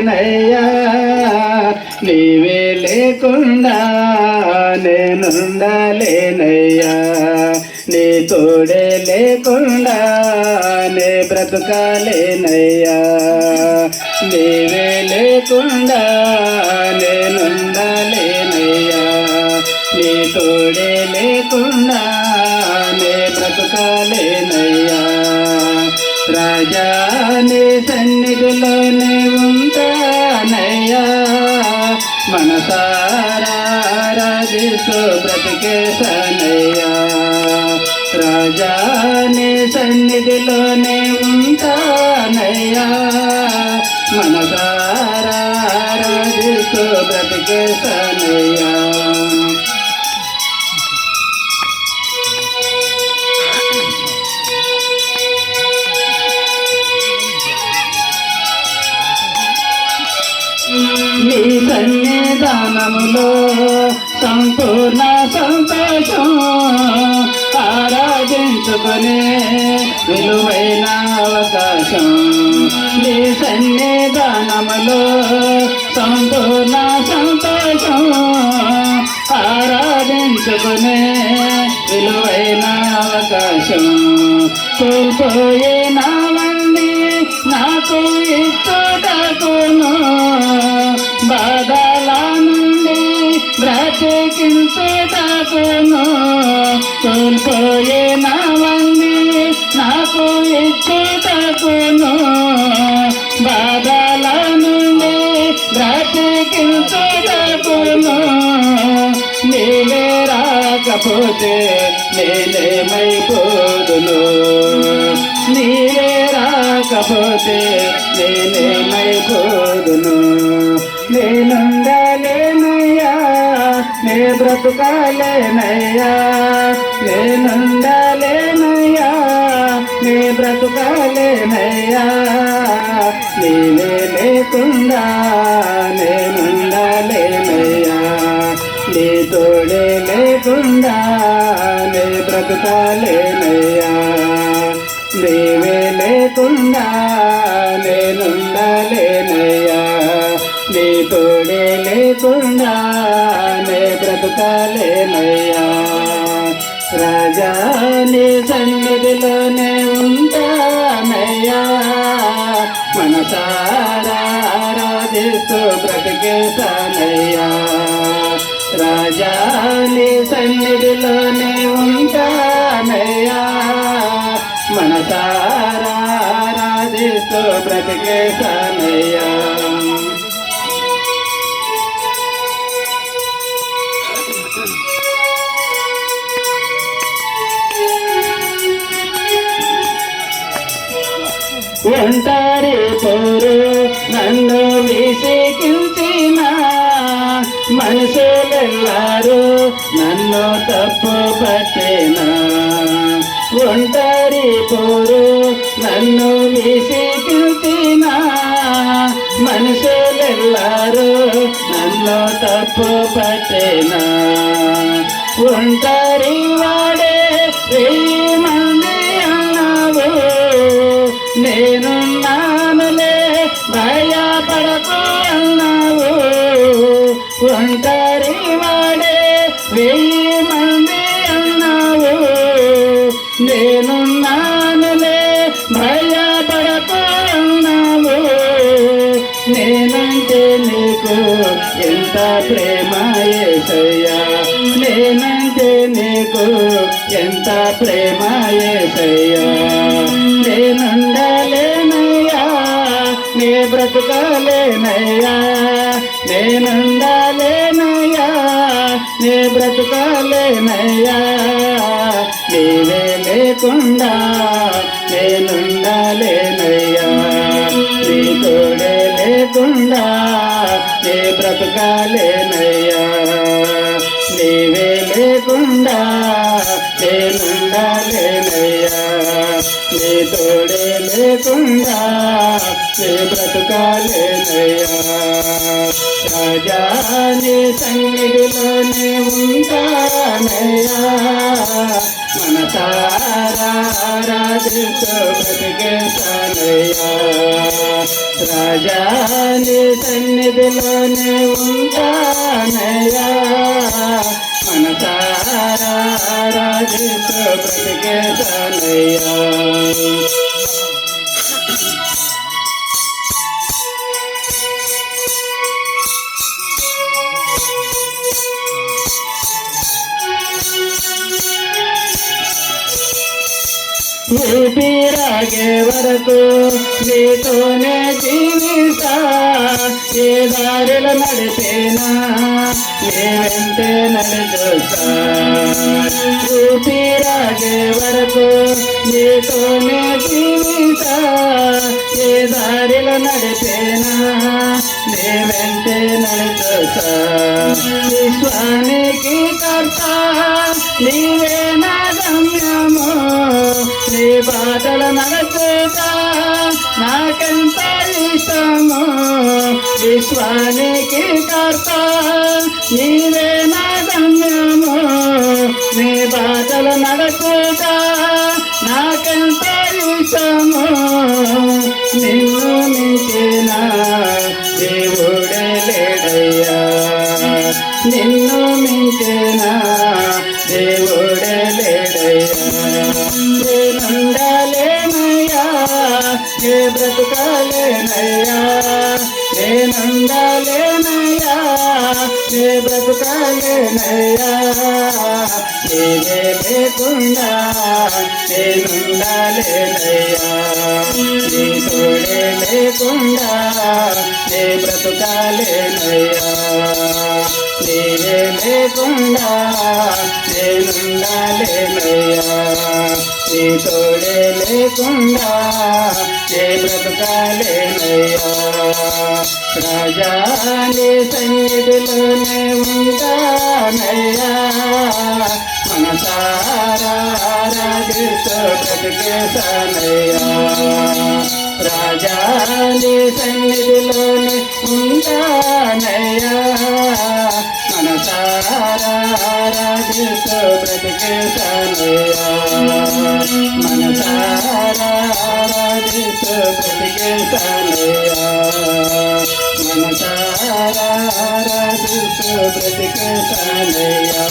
లేనయ్యా నీవే లేకుండా నేనుండలేనయ్యా. నీ తోడే లేకుండా నే బ్రతకాలేనయ్యా. నీవే లేకుండా నేనుండలేనయ్యా. నీ తోడే లేకుండా నే బ్రతకాలేనయ్యా. రాజా నీ సన్నిధిలోనే ఉంటా ఆరాధిస్తూ బ్రతికేశానయ్యా. రాజాని సన్నిధిలోనే ఉంటానయ్యా. మనసారా ఆరాధిస్తూ బ్రతికేశానయ్యా. నీ సన్నిధానములో సంపూర్ణ సంతోషం. ఆరాధించుకునే విలువైన అవకాశం. నీ సన్నిధానములో సంపూర్ణ సంతోషం. ఆరాధించుకునే విలువైన అవకాశం. కోల్పోయే కోల్పోయినావన్నీ నాకు ఇచ్చుటకును బ్రతికించుటకును కోల్పోయినావన్నీ నాకు ఇచ్చుటకును బాధల నుండి బ్రతికించుటకును నీవే రాకపోతే నేనేమైపోదును? నీవే రాకపోతే నేనేమైపోదును బ్రతుకాలేనయ్యా. నేనుండలేనయ్యా నే బ్రతుకాలేనయ్యా. నేనే లేకుండా నేనుండలేనయ్యా నీ తోడే లేకుండా నే బ్రతుకాలేనయ్యా. నీవే లేకుండా నేనుండలేనయ్యా నీ తోడే లేకుండా బ్రతుకాలేనయ్యా రాజా నీ సన్నిధిలోనే ఉంటానయ్యా. మనసారా ఆరాధిస్తూ బ్రతికేశానయ్యా. రాజా నీ సన్నిధిలోనే ఉంటానయ్యా. మనసారా ఆరాధిస్తూ బ్రతికేశానయ్యా. ఒంటారి పోరు నన్ను విసికించిన మనుషులెల్లారు నన్ను తప్పు పట్టిన ఒంటరి పోరు నన్ను విసికించిన మనుషులెల్లారు నన్ను తప్పు పట్టిన ఒంటరి వారు భయపడకు అన్నావు. ఒంటరి వాడే వెయ్యి మంది అన్నావు. నేను భయపడకు అన్నావు. నేనంటే నీకు ఎంత ప్రేమ ఏసయ్యా? నేనంటే నీకు ఎంత ప్రేమ ఏసయ్యా? అయ్యా నేనుండలేనయ్యా నే బ్రతకాలేనయ్యా. నేనే లేకుండా నేనుండాలేనయ్యా నీ తోడే లేకుండా నే బ్రతకాలేనయ్యా. నీవే లేకుండా నేనుండాలేనయ్యా నీ తోడే లేకుండా నే బ్రతకాలేనయ్యా రాజా నీ సన్నిధిలోనే ఉంటానయ్యా మన తారా రాజుతో బ్రతికేశానయ్యా రాజా నీ సన్నిధిలోనే ఉంటానయ్యా మన తారా రాజుతో బ్రతికేశానయ్యా ఊపిరాగే వరకు నీతోనే జీవితా ఏ దారిలో నడిపేనా? నీ వెంటే నడుచుతా ఊపిరాగే వరకు నీతోనే జీవితా ఏ దారిలో నడిపేనా? నీ వెంటే నడుచుతా విశ్వానికి కర్త నీవే నా గమ్యము. నీ బాటలు నడుచుతా నాకెంత ఇష్టము? విశ్వానికి కర్త నీవే నా గమ్యము నీ బాటలు నడకూట నాకెంత ఇష్టము. నిన్ను మించిన దేవుడే లేడయ్యా. నిన్ను మించిన దేవుడే లేడయ్యా. నేనుండాలేనయ్యా ఏ బ్రతకలేనయ్యా. నేనుండాలేనయ్యా నే బ్రతుకాలేనయ్యా నేనే లేకుండా నేనుండాలేనయ్యా. నీ తోడే లేకుండా నే బ్రతుకాలేనయ్యా నీవే లేకుండా నేనుండాలేనయ్యా. నీ తోడే లేకుండా నే బ్రతకాలేనయ్యా రాజా నీ సన్నిధిలోనే ఉంటానయ్యా మనసారా బ్రతికేశానయ్యా రాజా నీ సన్నిధిలోనే ఉంటానయ్యా మనసారా బ్రతికేశానయ్యా మనసారా రాజుతో బ్రతికేశానయ్యా మనసారా రాజుతో బ్రతికేశానయ్యా